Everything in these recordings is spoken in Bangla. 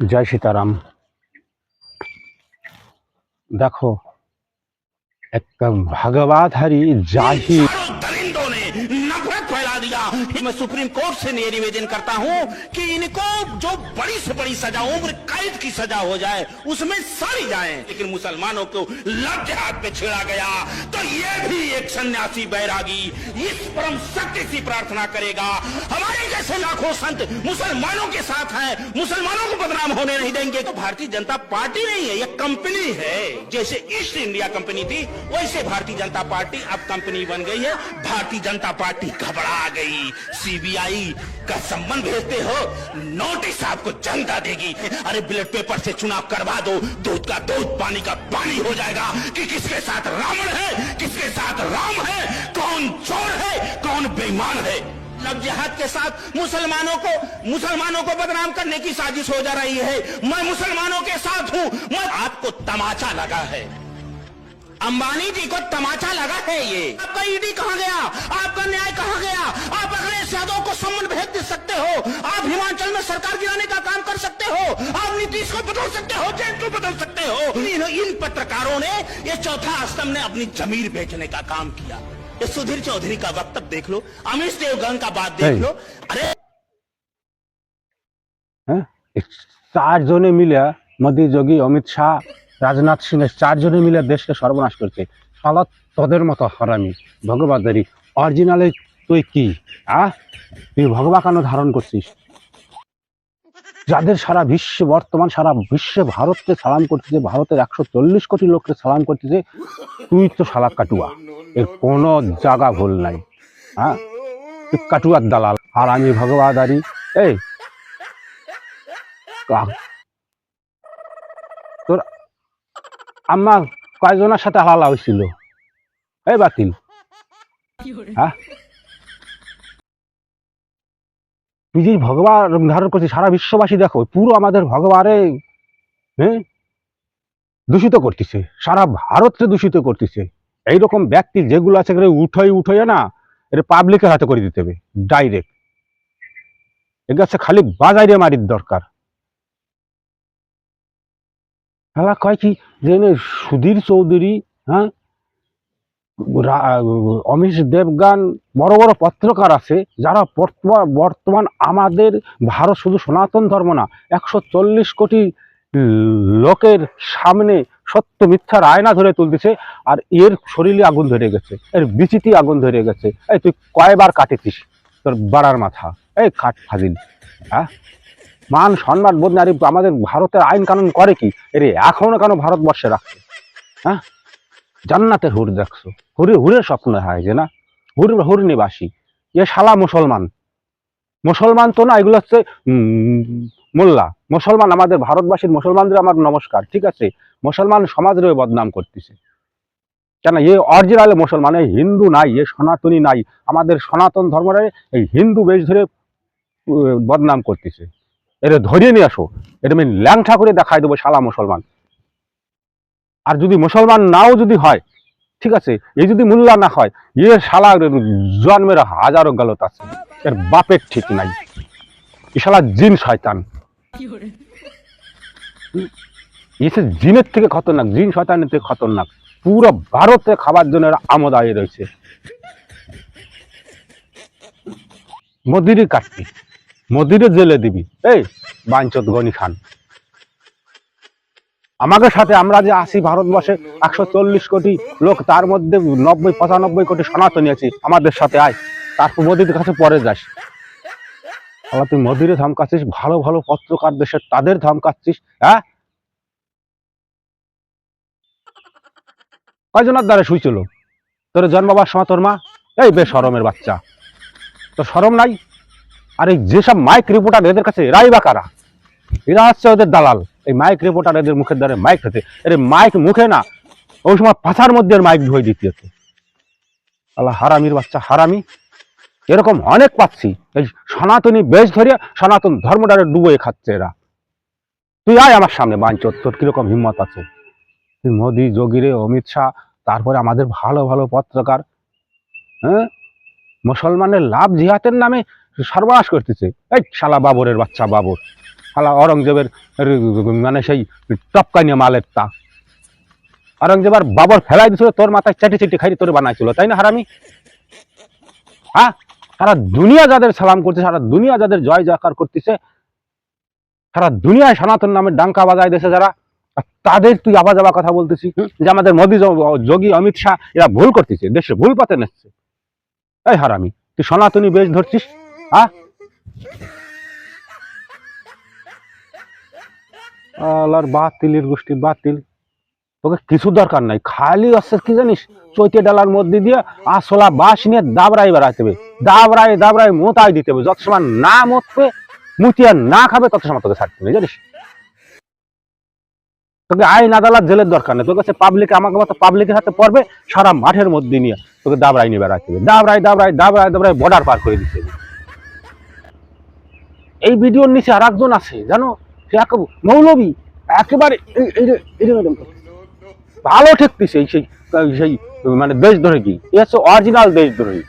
जय सीताराम देखो एक भगवत हरि जाही कि मैं सुप्रीम कोर्ट से निवेदन करता हूँ कि इनको जो बड़ी से बड़ी सजा, उम्र कैद की सजा हो जाए, उसमें सारी जाए। लेकिन मुसलमानों को लग हाथ पे छेड़ा गया। तो ये भी एक सन्यासी बैरागी इस परम सत्य से प्रार्थना करेगा। हमारे जैसे लाखों संत मुसलमानों के साथ हैं। मुसलमानों को बदनाम होने नहीं देंगे। तो भारतीय जनता पार्टी नहीं है, ये कंपनी है। जैसे ईस्ट इंडिया कंपनी थी, वैसे भारतीय जनता पार्टी अब कंपनी बन गई है। भारतीय जनता पार्टी घबरा गई। सीबीआई का संबंध भेजते हो, नोटिस आपको जनता देगी। अरे ब्लड पेपर से चुनाव करवा दो, दूध का दूध, पानी का पानी हो जाएगा। कि किसके साथ रावण है, किसके साथ राम है, कौन चोर है, कौन बेईमान है? लब जिहाद के साथ मुसलमानों को मुसलमानों को बदनाम करने की साजिश हो जा रही है। मैं मुसलमानों के साथ हूँ, मैं आपको तमाचा लगा है। अंबानी जी को तमाचा लगा है ये। आपका ईडी कहाँ गया? आपका न्याय कहाँ गया? आप अखिलेश यादव को सम्मन भेज दे सकते हो। आप हिमाचल में सरकार गिराने का काम कर सकते हो। आप नीतीश को बदल सकते हो जैन को बदल सकते हो। इन, इन पत्रकारों ने ये चौथा आश्रम ने अपनी जमीर बेचने का काम किया। ये सुधीर चौधरी का वक्तव्य देख लो। अमित देवगन का बात देख लो। अरे जो ने मिले मोदी जोगी अमित शाह। রাজনাথ সিং এর চারজনে মিলে দেশকে সর্বনাশ করছে। শালা তোদের মতো হারামি। ভগবাদারি অরিজিনালে তুই কি? আ তুই ভগবা কেন ধারণ করছিস? যাদের সারা বিশ্বে, বর্তমান সারা বিশ্বে ভারতকে সালাম করতেছে, ভারতের একশো চল্লিশ কোটি লোককে সালাম করতেছে, তুই তো শালা কাটুয়া। এর কোনো জায়গা ভুল নাই। হ্যাঁ তুই কাটুয়ার দালাল। আর আমি ভগবাদারি এই তোর আম্মা কয়জনের সাথে হালালা হয়েছিল? এই বাতিল। হ্যাঁ তুই যে ভগবান ধারণ করছিস সারা বিশ্ববাসী দেখো, পুরো আমাদের ভগবানে হ্যাঁ দূষিত করতেছে। সারা ভারতকে দূষিত করতেছে। এইরকম ব্যক্তি যেগুলো আছে উঠোই উঠোই না এটা পাবলিকের হাতে করে দিতে হবে ডাইরেক্ট এগুলো খালি বাজারে মারির দরকার। হ্যাঁ কয় কি যে সুধীর চৌধুরী হ্যাঁ? অমিশ দেবগান বড় বড় পত্রকার আছে, যারা বর্তমান বর্তমান আমাদের ভারত শুধু সনাতন ধর্ম না, একশো চল্লিশ কোটি লোকের সামনে সত্য মিথ্যার আয়না ধরে তুলতেছে, আর এর শরীরে আগুন ধরে গেছে, এর বিচিতি আগুন ধরে গেছে। এই তুই কয়বার কাটেছিস তোর বাড়ার মাথা? এই কাঠ ফাজিল হ্যাঁ? মান, সম্মান, বোধ, নারী আমাদের ভারতের আইন কানুন করে কি? এরে এখনও কেন ভারতবর্ষে রাখছে? হ্যাঁ? জান্নাতের হুর দেখছ? হুরে হুরের স্বপ্ন হয় যে না? হুর হুর নিবাসী। এ শালা মুসলমান। মুসলমান তো না, এগুলো হচ্ছে মোল্লা। মুসলমান আমাদের ভারতবাসীর মুসলমানদের আমার নমস্কার, ঠিক আছে? মুসলমান সমাজের বদনাম করতেছে। কেন এ অরিজিনাল মুসলমান এই হিন্দু নাই, এ সনাতনী নাই। আমাদের সনাতন ধর্মরে এই হিন্দু বেশ ধরে বদনাম করতেছে। এটা ধরিয়ে নিয়ে আসো। এটা আমি ল্যাংঠা করে দেখাই দেবো শালা মুসলমান। আর যদি মুসলমান নাও যদি হয় ঠিক আছে এই যদি মোল্লা না হয় এ শালা জন্মের হাজারো গালত আছে। এর বাপের ঠিক নাই। এ শালা জিন শয়তান। এসে জিনের থেকে খতরনাক জিন শয়তানের থেকে খতরনাক। পুরো ভারতে খাবার জন্য আমোদ আয়ে রয়েছে। মদিরে কাটবি মদিরে জেলে দিবি। এই, বাঞ্চত গনি খান। আমাকে সাথে আমরা যে আছি ভারতবর্ষে, একশো চল্লিশ কোটি লোক, তার মধ্যে নব্বই, পঁচানব্বই কোটি সনাতনী আছি। আমাদের সাথে আয়। তারপর মোদির কাছে পরে যাস। আবার তুই মোদিরে ধমকাচ্ছিস, ভালো ভালো পত্রকার দেশের তাদের ধমকাচ্ছিস হ্যাঁ? কয়জনের দ্বারা শুইছিল? তোর জন্মবার সময় তোর মা? এই বেশ সরমের বাচ্চা। তোর সরম নাই? আর এই যেসব মাইক রিপোর্টার এদের কাছে, এরাই বা কারা? এরা হচ্ছে ওদের দালাল। এই মাইক রিপোর্টার এদের মুখের দ্বারা মাইক খেতে। এর মাইক মুখে না, ওই সময় পাছার মধ্যে মাইক ধুয়ে দিতে হতো। আল্লাহ, হারামির বাচ্চা, হারামি। এরকম অনেক পাচ্ছি। এই সনাতনী বেশ ধরে সনাতন ধর্মটারে ডুবয়ে খাচ্ছে এরা। তুই আয় আমার সামনে, বাঞ্চত, তোর কীরকম হিম্মত আছে? তুই মোদি, যোগীরে, অমিত শাহ, তারপরে আমাদের ভালো ভালো পত্রকার হ্যাঁ? মুসলমানের লাভ জিহাতের নামে সর্বনাশ করতেছে। এই শালা বাবরের বাচ্চা বাবর। শালা অরঙ্গজেবের মানে সেই টপকানিয়া মালের তা। অরঙ্গজেব আর বাবর ফেলাই দিছিল তোর মাথায় চাটি চাটি খাই তোর বানাইছিল তাই না হারামি? হ্যাঁ? সারা দুনিয়া যাদের সালাম করছে সারা দুনিয়া যাদের জয় জয়কার করতেছে সারা দুনিয়ায় সনাতন নামের ডাঙ্কা বাজায় দেশে যারা তাদের তুই আবার যাবা কথা বলতেছি যে আমাদের মোদী যোগী অমিত শাহ এরা ভুল করতেছে দেশে ভুল পথে নেচ্ছে। এই হারামি তুই সনাতনী বেশ ধরছিস হ্যাঁ? আলার বাতিলের গোষ্ঠী, বাতিল। তোকে কিছু দরকার নাই, খালি আসছে কি জানিস, চৈতে ডালার মধ্যে দিয়ে আসলা বাস নিয়ে বেড়াইতে হবে। মোতাই দিতে হবে। যত সময় না মতবে মুতিয়া না খাবে, তত সময় তোকে ছাড়তে নেই জানিস তোকে আইন, আদালত, জেলের দরকার নেই। তোর কাছে পাবলিক আমাকে মতো পাবলিকের হাতে পড়বে সারা মাঠের মধ্যে নিয়ে তোকে দাবরাই নিয়ে বেড়াইতে হবে। দাবরাই দাবরাই দাবরাই দাবরাই বর্ডার পার করে দিতে হবে। এই ভিডিওর নিচে আর একজন আছে, জানো? সে মৌলবী, একেবারে ভালো ঠেকতেছে এই সেই সেই মানে দেশদ্রোহী এ হচ্ছে অরিজিনাল দেশদ্রোহী।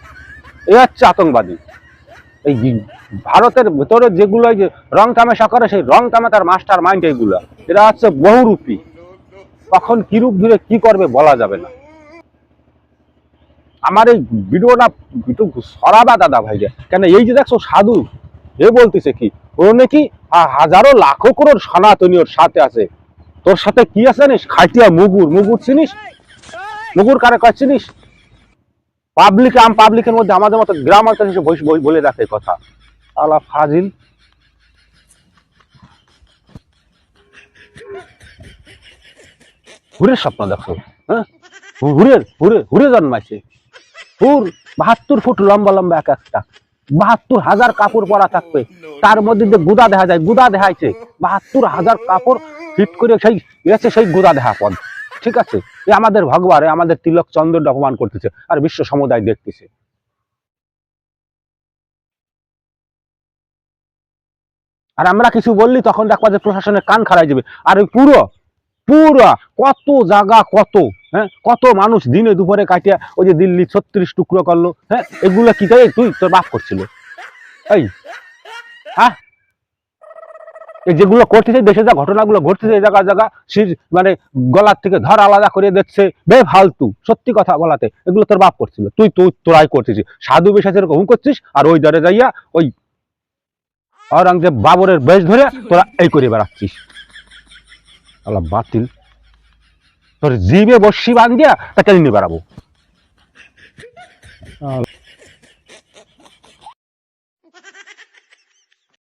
এ হচ্ছে আতঙ্কবাদী। এই ভারতের ভেতরে যেগুলো যে রং তামাশা করে, সেই রং তামা তার মাস্টার মাইন্ড এইগুলো, এরা হচ্ছে বহুরূপী। কখন কি রূপ ধরে কি করবে বলা যাবে না। আমার এই ভিডিওটা একটু সরাবা দাদা ভাই কেন এই যে দেখছ সাধু এ বলতেছে কি? ও নাকি হাজারো লাখো করোড় সনাতনী ওর সাথে আছে। তোর সাথে কি আছে জানিস? খাইটিয়া মুগুর। মুগুর চিনিস? মুগুর কারে কয় চিনিস? পাবলিক, আম পাবলিকের মধ্যে আমাদের মতো গ্রাম অঞ্চল বলে রাখে কথা। আলা ফাজিল। হুরের স্বপ্ন দেখো হ্যাঁ? হুরের হুরে হুরে জন্মাইছে। হুর, বাহাত্তর ফুট লম্বা লম্বা এক একটা। বাহাত্তর হাজার কাপড় পরা থাকবে। তার মধ্যে যে গুদা দেখা যায়, গুদা দেখাইছে। বাহাত্তর হাজার কাপড় ফিট করে সেই এসে সেই গুদা দেখা পদ। ঠিক আছে? এ আমাদের ভগবান আমাদের তিলক চন্দ্র অপমান করতেছে, আর বিশ্ব সমুদায় দেখতেছে। আর আমরা কিছু বললি, তখন দেখবা যে প্রশাসনের কান খারাই যাবে। আর ওই পুরো পুরো কত জায়গা, কত হ্যাঁ? কত মানুষ দিনে দুপুরে কাটিয়া ওই যে দিল্লি ছত্রিশ টুকরো করল হ্যাঁ? এগুলো কি করে তুই তোর বাপ করছিল। এই হ্যাঁ যেগুলো করতেছে, দেশে যা ঘটনাগুলো ঘটতেছে জায়গা জায়গা সে মানে গলার থেকে ধর আলাদা করে দিচ্ছে বে ফালতু সত্যি কথা বলাতে। এগুলো তোর বাপ করছিল। তুই তুই তোরাই করতেছিস সাধু বেশা যেরকম হুম করছিস, আর ওই দরে যাইয়া ওই অরঙ্গজেব বাবরের বেশ ধরে তোরা এই করে বেড়াচ্ছিস। আল্লাহ বাতিল। তোর জিবে বসি বান্ধিয়া তাকে নিয়ে বেড়াবো।